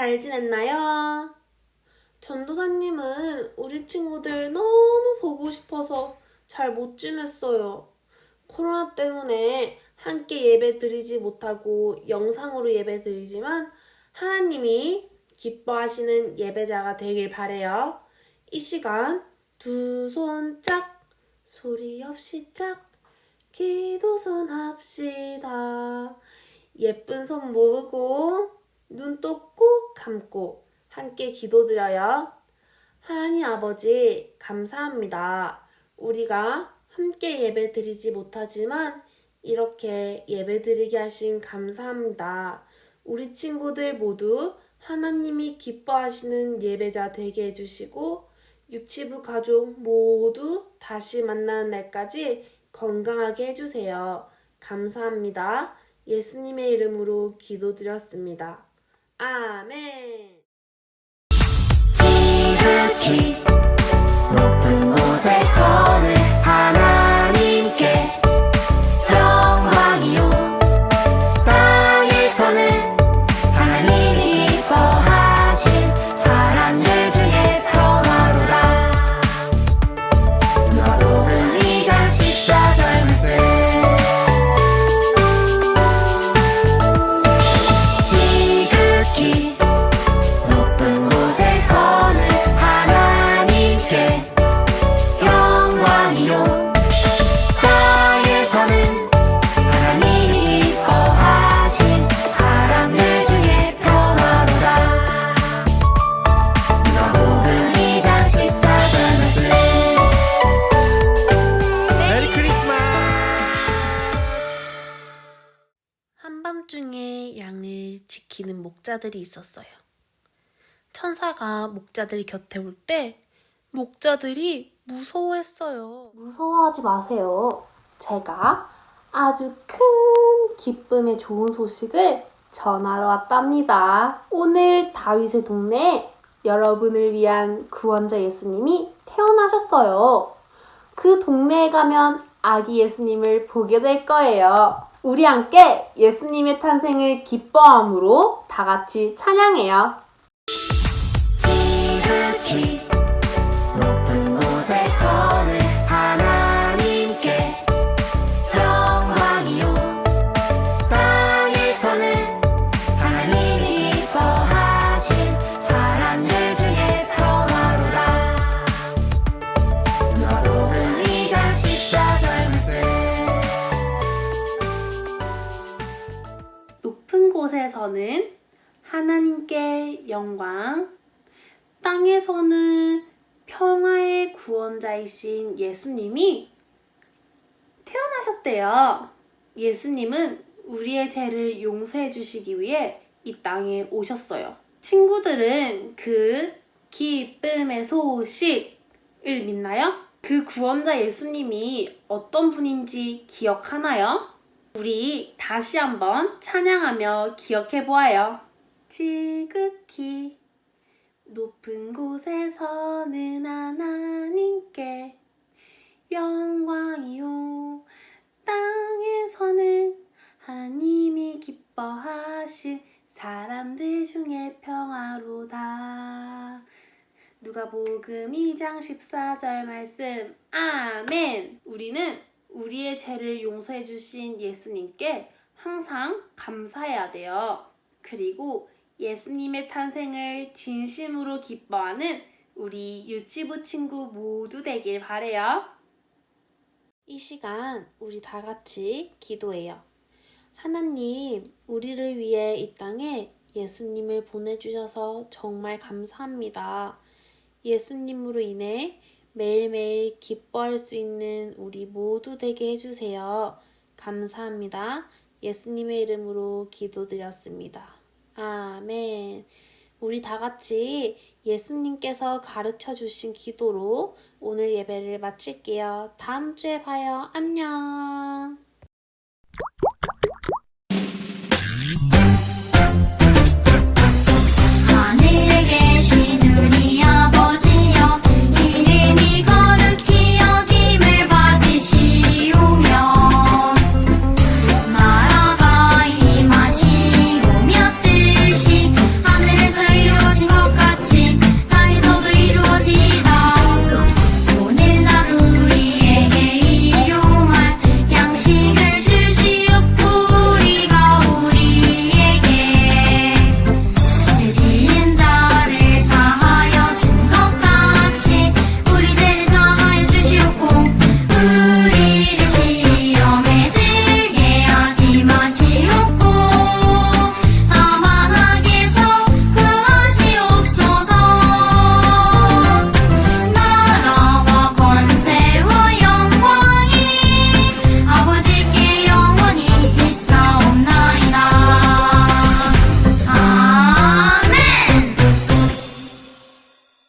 잘 지냈나요? 전도사님은 우리 친구들 너무 보고 싶어서 잘 못 지냈어요. 코로나 때문에 함께 예배 드리지 못하고 영상으로 예배 드리지만 하나님이 기뻐하시는 예배자가 되길 바래요. 이 시간 두 손 짝, 소리 없이 짝, 기도선 합시다. 예쁜 손 모으고 눈도 꼭 감고 함께 기도드려요. 하나님 아버지, 감사합니다. 우리가 함께 예배 드리지 못하지만 이렇게 예배 드리게 하신 감사합니다. 우리 친구들 모두 하나님이 기뻐하시는 예배자 되게 해주시고 유치부 가족 모두 다시 만나는 날까지 건강하게 해주세요. 감사합니다. 예수님의 이름으로 기도드렸습니다. 아멘. 높은 곳에 서는 목자들이 있었어요. 천사가 목자들 곁에 올 때 목자들이 무서워했어요. 무서워하지 마세요. 제가 아주 큰 기쁨의 좋은 소식을 전하러 왔답니다. 오늘 다윗의 동네에 여러분을 위한 구원자 예수님이 태어나셨어요. 그 동네에 가면 아기 예수님을 보게 될 거예요. 우리 함께 예수님의 탄생을 기뻐함으로 다 같이 찬양해요. 땅에서는 평화의 구원자이신 예수님이 태어나셨대요. 예수님은 우리의 죄를 용서해 주시기 위해 이 땅에 오셨어요. 친구들은 그 기쁨의 소식을 믿나요? 그 구원자 예수님이 어떤 분인지 기억하나요? 우리 다시 한번 찬양하며 기억해 보아요. 지극히 높은 곳에서는 하나님께 영광이요. 땅에서는 하나님이 기뻐하신 사람들 중에 평화로다. 누가복음 2장 14절 말씀. 아멘. 우리는 우리의 죄를 용서해 주신 예수님께 항상 감사해야 돼요. 그리고 예수님의 탄생을 진심으로 기뻐하는 우리 유치부 친구 모두 되길 바래요. 이 시간 우리 다 같이 기도해요. 하나님, 우리를 위해 이 땅에 예수님을 보내주셔서 정말 감사합니다. 예수님으로 인해 매일매일 기뻐할 수 있는 우리 모두 되게 해주세요. 감사합니다. 예수님의 이름으로 기도드렸습니다. 아멘. 우리 다 같이 예수님께서 가르쳐 주신 기도로 오늘 예배를 마칠게요. 다음 주에 봐요. 안녕.